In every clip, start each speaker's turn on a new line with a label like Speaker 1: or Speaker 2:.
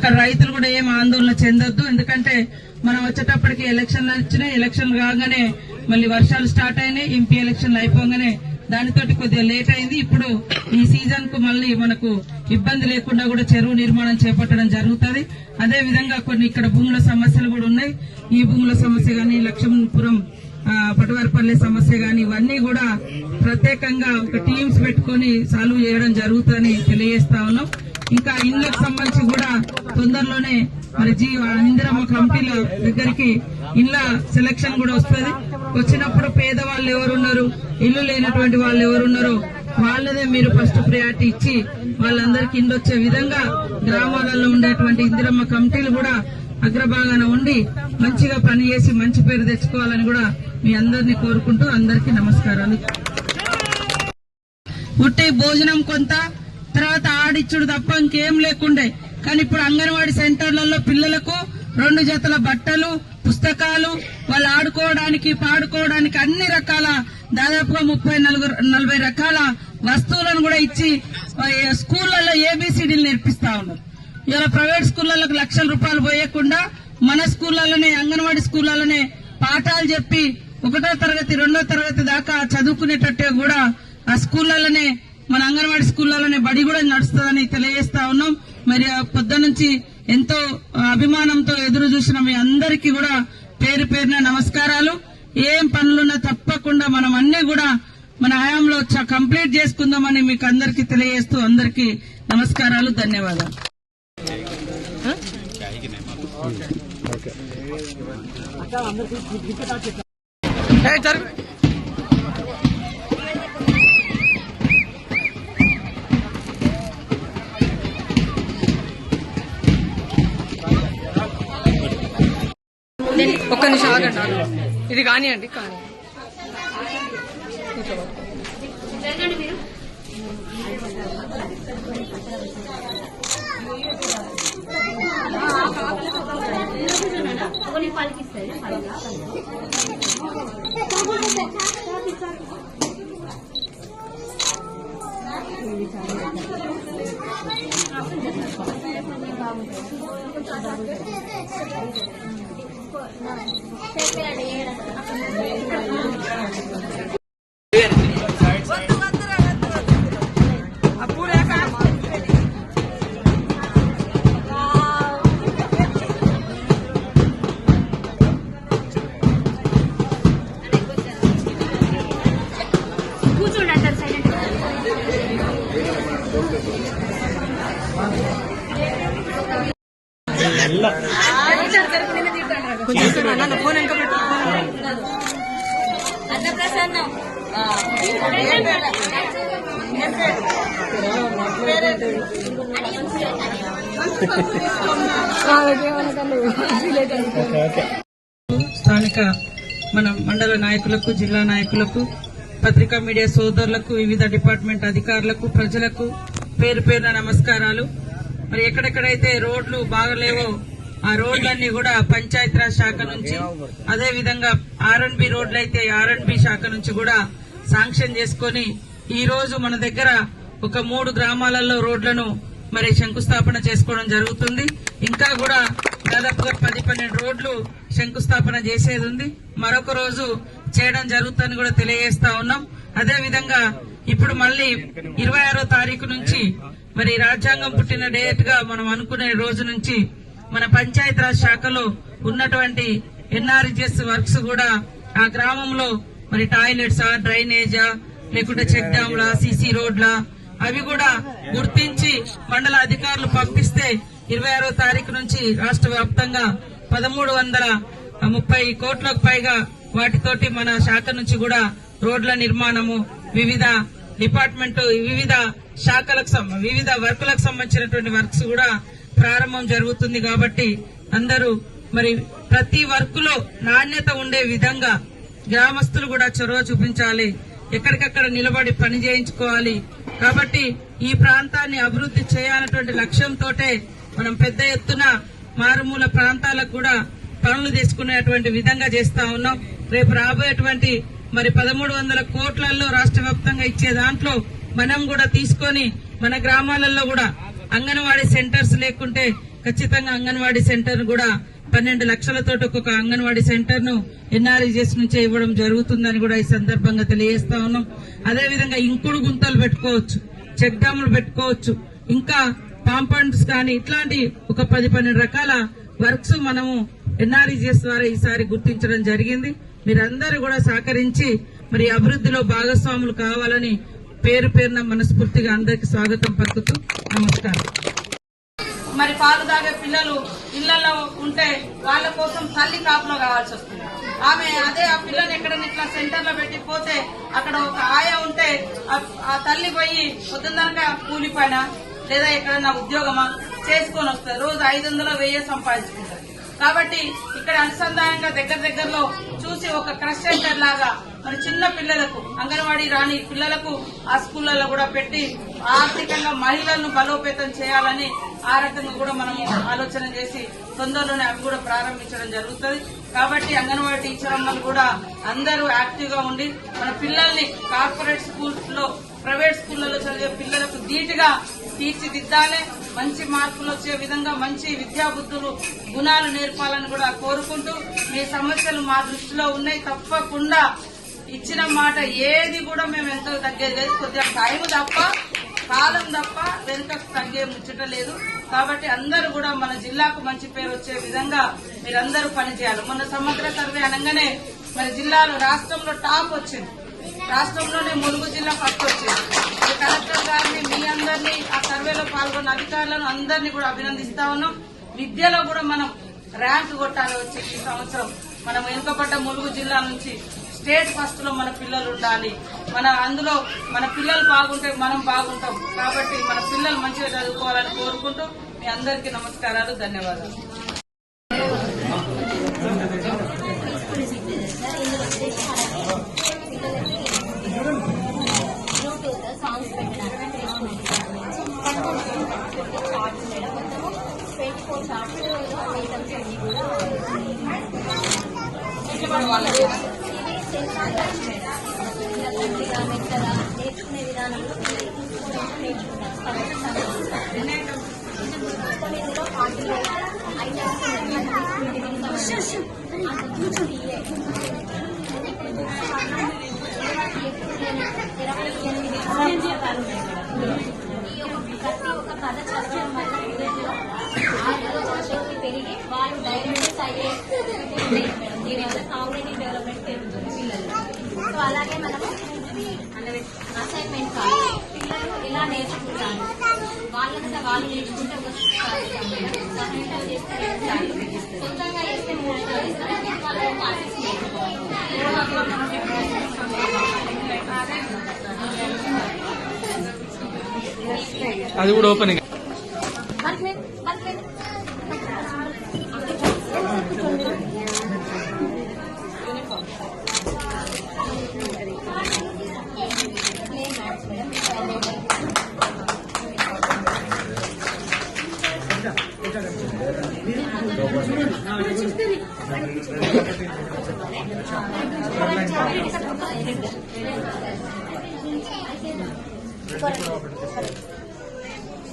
Speaker 1: అక్కడ రైతులు కూడా ఏం ఆందోళన చెందొద్దు. ఎందుకంటే మనం వచ్చేటప్పటికి ఎలక్షన్లు వచ్చినాయి. ఎలక్షన్లు కాగానే మళ్ళీ వర్షాలు స్టార్ట్ అయినాయి. ఎంపీ ఎలక్షన్లు అయిపోగానే దానితోటి కొద్దిగా లేట్ అయింది. ఇప్పుడు ఈ సీజన్కు మళ్ళీ మనకు ఇబ్బంది లేకుండా కూడా చెరువు నిర్మాణం చేపట్టడం జరుగుతుంది. అదే విధంగా కొన్ని ఇక్కడ భూముల సమస్యలు కూడా ఉన్నాయి. ఈ భూముల సమస్య కానీ లక్ష్మణపురం ఆ, పటవారిపల్లి సమస్య కానీ ఇవన్నీ కూడా ప్రత్యేకంగా ఒక టీమ్స్ పెట్టుకొని సాల్వ్ చేయడం జరుగుతుందని తెలియజేస్తా ఉన్నాం. ఇంకా ఇళ్ళకు సంబంధించి కూడా తొందరలోనే మరి జీ ఇందిరమ్మ కమిటీల దగ్గరికి ఇళ్ళ సెలక్షన్ కూడా వస్తుంది. వచ్చినప్పుడు పేదవాళ్ళు ఎవరున్నారు? ఇల్లు లేనటువంటి వాళ్ళు ఎవరున్నారో వాళ్ళదే మీరు ఫస్ట్ ప్రయారిటీ ఇచ్చి వాళ్ళందరికీ ఇండ్లు వచ్చే విధంగా గ్రామాలలో ఉండేటువంటి ఇందిరమ్మ కమిటీలు కూడా అగ్రభాగాన ఉండి మంచిగా పనిచేసి మంచి పేరు తెచ్చుకోవాలని కూడా మీ అందరినీ కోరుకుంటూ అందరికీ నమస్కారాలు. పుట్టే భోజనం కొంత తర్వాత ఆడిచ్చుడు తప్ప ఇంకేం లేకుండే. కానీ ఇప్పుడు అంగన్వాడీ సెంటర్లలో పిల్లలకు రెండు జతల బట్టలు పుస్తకాలు వాళ్ళు ఆడుకోవడానికి పాడుకోవడానికి అన్ని రకాల దాదాపుగా ముప్పై నలుగురు నలభై రకాల వస్తువులను కూడా ఇచ్చి స్కూళ్ళలో ఏబీసీడీలు నేర్పిస్తా ఉన్నారు. ఇలా ప్రైవేట్ స్కూళ్ళలకు లక్షల రూపాయలు పోయకుండా మన స్కూళ్ళలోనే అంగన్వాడీ స్కూళ్ళలోనే పాఠాలు చెప్పి ఒకటో తరగతి రెండో తరగతి దాకా చదువుకునేటట్టే కూడా ఆ స్కూళ్ళలోనే మన అంగన్వాడీ స్కూళ్ళలోనే బడి కూడా నడుస్తుందని తెలియజేస్తా ఉన్నాం. మరి ఆ పొద్దు నుంచి ఎంతో అభిమానంతో ఎదురు చూసిన మీ అందరికీ కూడా పేరు పేరున నమస్కారాలు. ఏం పనులున్నా తప్పకుండా మనం అన్ని కూడా మన హయాంలో చ- కంప్లీట్ చేసుకుందామని మీకు అందరికీ తెలియజేస్తూ అందరికీ నమస్కారాలు ధన్యవాదాలు.
Speaker 2: ఒక్క నిమిషం ఆగండి ఇది కానివ్వండి కానీ
Speaker 3: కూర్చోండి అన్నప్రసన్నం.
Speaker 1: స్థానిక మన మండల నాయకులకు జిల్లా నాయకులకు పత్రికా మీడియా సోదరులకు వివిధ డిపార్ట్మెంట్ అధికారులకు ప్రజలకు పేరు పేరున నమస్కారాలు. మరి ఎక్కడెక్కడైతే రోడ్లు బాగలేవో ఆ రోడ్లన్నీ కూడా పంచాయతీరాజ్ శాఖ నుంచి అదే విధంగా ఆర్ఎన్బి రోడ్లు అయితే ఆర్ఎన్బి శాఖ నుంచి కూడా శాంక్షన్ చేసుకొని ఈ రోజు మన దగ్గర ఒక మూడు గ్రామాలలో రోడ్లను మరి శంకుస్థాపన చేసుకోవడం జరుగుతుంది. ఇంకా కూడా దాదాపుగా పది పన్నెండు రోడ్లు శంకుస్థాపన చేసేది ఉంది. మరొక రోజు చేయడం జరుగుతుందని కూడా తెలియజేస్తా ఉన్నాం. అదే విధంగా ఇప్పుడు మళ్ళీ ఇరవై ఆరో తారీఖు నుంచి మరి రాజ్యాంగం పుట్టిన డేట్గా మనం అనుకునే రోజు నుంచి మన పంచాయతీరాజ్ శాఖలో ఉన్నటువంటి ఎన్ఆర్జిఎస్ వర్క్స్ కూడా ఆ గ్రామంలో మరి టాయిలెట్సా డ్రైనేజా లేకుంటే చెక్ డ్యామ్లా సీసీ రోడ్లా అవి కూడా గుర్తించి మండల అధికారులు పంపిస్తే ఇరవై ఆరో తారీఖు నుంచి రాష్ట్ర వ్యాప్తంగా పదమూడు వందల ముప్పై కోట్లకు పైగా వాటితోటి మన శాఖ నుంచి కూడా రోడ్ల నిర్మాణము వివిధ డిపార్ట్మెంట్ వివిధ శాఖలకు వివిధ వర్కులకు సంబంధించినటువంటి వర్క్స్ కూడా ప్రారంభం జరుగుతుంది కాబట్టి అందరూ మరి ప్రతి వర్క్లో నాణ్యత ఉండే విధంగా గ్రామస్తులు కూడా చొరవ చూపించాలి. ఎక్కడికక్కడ నిలబడి పని చేయించుకోవాలి. కాబట్టి ఈ ప్రాంతాన్ని అభివృద్ధి చేయాలన్నటువంటి లక్ష్యంతోటే మనం పెద్ద ఎత్తున మారుమూల ప్రాంతాలకు కూడా పనులు తీసుకునేటువంటి విధంగా చేస్తా ఉన్నాం. రేపు రాబోయేటువంటి మరి పదమూడు వందల కోట్లలో రాష్ట్ర వ్యాప్తంగా ఇచ్చే దాంట్లో మనం కూడా తీసుకొని మన గ్రామాలలో కూడా అంగన్వాడీ సెంటర్స్ లేకుంటే ఖచ్చితంగా అంగన్వాడీ సెంటర్ కూడా పన్నెండు లక్షలతో ఒక్కొక్క అంగన్వాడీ సెంటర్ను ఎన్ఆర్ఈజెస్ నుంచే ఇవ్వడం జరుగుతుందని కూడా ఈ సందర్భంగా తెలియజేస్తా ఉన్నాం. అదేవిధంగా ఇంకుడు గుంతలు పెట్టుకోవచ్చు చెక్ డ్యాములు పెట్టుకోవచ్చు ఇంకా కాంపౌండ్స్ కానీ ఇట్లాంటి ఒక పది పన్నెండు రకాల వర్క్స్ మనము ఎన్ఆర్ఈజిఎస్ ద్వారా ఈసారి గుర్తించడం జరిగింది. మీరందరూ కూడా సహకరించి మరి అభివృద్ధిలో భాగస్వాములు కావాలని పేరు పేరున మనస్ఫూర్తిగా అందరికి స్వాగతం పలుకుతూ నమస్కారం. మరి పాలు తాగే పిల్లలు ఇళ్ళలో ఉంటే వాళ్ళ కోసం తల్లి కాపులో కావాల్సి వస్తుంది. ఆమె అదే ఆ పిల్లని ఎక్కడైనా ఇట్లా సెంటర్లో పెట్టి పోతే అక్కడ ఒక ఆయ ఉంటే ఆ- తల్లి పోయి పొద్దున్నక కూలి పైన లేదా ఎక్కడన్నా ఉద్యోగమా చేసుకొని వస్తారు రోజు ఐదు వందల వెయ్యి సంపాదించుకుంటారు కాబట్టి ఇక్కడ అనుసంధానంగా దగ్గర దగ్గరలో చూసి ఒక క్రష్ సెంటర్ లాగా మరి చిన్న పిల్లలకు అంగన్వాడీ రాని పిల్లలకు ఆ స్కూళ్ళలో కూడా పెట్టి ఆర్థికంగా మహిళలను బలోపేతం చేయాలని ఆ రకంగా కూడా మనం ఆలోచన చేసి తొందరలోనే అవి కూడా ప్రారంభించడం జరుగుతుంది. కాబట్టి అంగన్వాడీ టీచర్ అమ్మలు కూడా అందరూ యాక్టివ్గా ఉండి మన పిల్లల్ని కార్పొరేట్ స్కూల్స్లో ప్రైవేట్ స్కూళ్ళలో చదివే పిల్లలకు ధీటుగా తీర్చిదిద్దాలి. మంచి మార్కులు వచ్చే విధంగా మంచి విద్యాబుద్ధులు గుణాలు నేర్పాలని కూడా కోరుకుంటూ మీ సమస్యలు మా దృష్టిలో ఉన్నాయి. తప్పకుండా ఇచ్చిన మాట ఏది కూడా మేము ఎంతో తగ్గేది లేదు కొద్దిగా టైం తప్ప కాలం తప్ప వెనుక తగ్గే ముచ్చట లేదు. కాబట్టి అందరూ కూడా మన జిల్లాకు మంచి పేరు వచ్చే విధంగా మీరందరూ పనిచేయాలి. మొన్న సమగ్ర సర్వే అనగానే మరి జిల్లాలో రాష్ట్రంలో టాప్ వచ్చింది. రాష్ట్రంలోనే ములుగు జిల్లా ఫస్ట్ వచ్చింది. ఈ కలెక్టర్ గారిని మీ అందరినీ ఆ సర్వేలో పాల్గొన్న అధికారులను అందరినీ కూడా అభినందిస్తా ఉన్నాం. విద్యలో కూడా మనం ర్యాంక్ కొట్టాలి వచ్చి ఈ సంవత్సరం. మనం వెనుకబడ్డ ములుగు జిల్లా నుంచి స్టేట్ ఫస్ట్లో మన పిల్లలు ఉండాలి. మన అందులో మన పిల్లలు బాగుంటే మనం బాగుంటాం. కాబట్టి మన పిల్లలు మంచిగా చదువుకోవాలని కోరుకుంటూ మీ అందరికీ నమస్కారాలు ధన్యవాదాలు.
Speaker 3: నేర్చుకునే విధానంలో పిల్లలు తీసుకుంటూ నేర్చుకుంటారు ఎలా నేర్చుకుంటారు. వాళ్ళంతా వాళ్ళు నేర్చుకుంటే ఒక సహాయం చేస్తే సొంతంగా చేస్తే మూడు
Speaker 2: అది కూడా ఓపెన్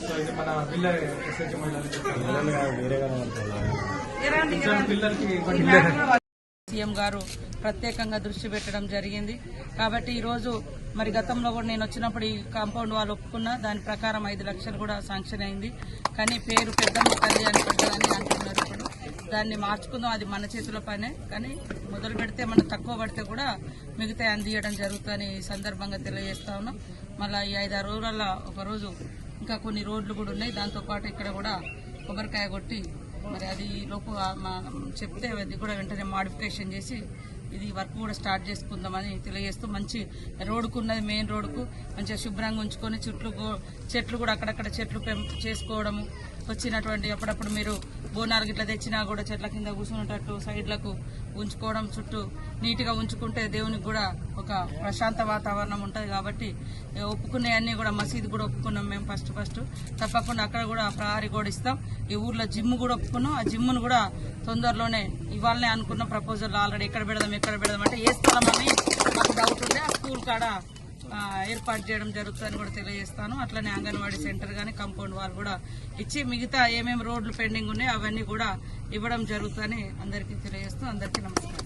Speaker 4: సో ఇది మన పిల్లల ఎస్హెచ్ పిల్లలకి
Speaker 1: సీఎం గారు ప్రత్యేకంగా దృష్టి పెట్టడం జరిగింది. కాబట్టి ఈరోజు మరి గతంలో కూడా నేను వచ్చినప్పుడు ఈ కాంపౌండ్ వాళ్ళు ఒప్పుకున్న దాని ప్రకారం ఐదు లక్షలు కూడా శాంక్షన్ అయింది. కానీ పేరు పెద్దమ్మ తల్లి అని పెద్దదని అంటున్నారు ఇప్పుడు. దాన్ని మార్చుకుందాం అది మన చేతుల పనే. కానీ మొదలు పెడితే మనం తక్కువ పడితే కూడా మిగతా అందియడం జరుగుతుందని ఈ సందర్భంగా తెలియజేస్తా ఉన్నాం. మళ్ళీ ఈ ఐదారు రోజుల ఒకరోజు ఇంకా కొన్ని రోడ్లు కూడా ఉన్నాయి. దాంతో పాటు ఇక్కడ కూడా కొబ్బరికాయ కొట్టి మరి అది లోపు చెప్తే అది కూడా వెంటనే మాడిఫికేషన్ చేసి ఇది వర్క్ కూడా స్టార్ట్ చేసుకుందామని తెలియజేస్తూ మంచి రోడ్డుకు ఉన్నది మెయిన్ రోడ్డుకు మంచిగా శుభ్రంగా ఉంచుకొని చెట్లు చెట్లు కూడా అక్కడక్కడ చెట్లు పెంపు చేసుకోవడము వచ్చినటువంటి అప్పుడప్పుడు మీరు బోనాలు గిట్ల తెచ్చినా కూడా చెట్ల కింద కూర్చునేటట్టు సైడ్లకు ఉంచుకోవడం చుట్టూ నీట్గా ఉంచుకుంటే దేవునికి కూడా ఒక ప్రశాంత వాతావరణం ఉంటుంది కాబట్టి ఒప్పుకునేవన్నీ కూడా మసీదు కూడా ఒప్పుకున్నాం మేము ఫస్ట్ ఫస్ట్. తప్పకుండా అక్కడ కూడా ప్రహారీ కూడా ఇస్తాం. ఈ ఊర్లో జిమ్ కూడా ఒప్పుకున్నాం. ఆ జిమ్ను కూడా తొందరలోనే ఇవ్వాలనే అనుకున్న ప్రపోజల్ ఆల్రెడీ ఎక్కడ పెడదాం ఎక్కడ పెడదాం అంటే ఏ స్థలం అని మాకు డౌట్ ఉండే ఆ స్కూల్ కాడ ఏర్పాటు చేయడం జరుగుతుందని కూడా తెలియజేస్తాను. అట్లనే అంగన్వాడీ సెంటర్ కానీ కాంపౌండ్ వాళ్ళు కూడా ఇచ్చి మిగతా ఏమేమి రోడ్లు పెండింగ్ ఉన్నాయో అవన్నీ కూడా ఇవ్వడం జరుగుతుందని అందరికీ తెలియజేస్తూ అందరికీ నమస్కారం.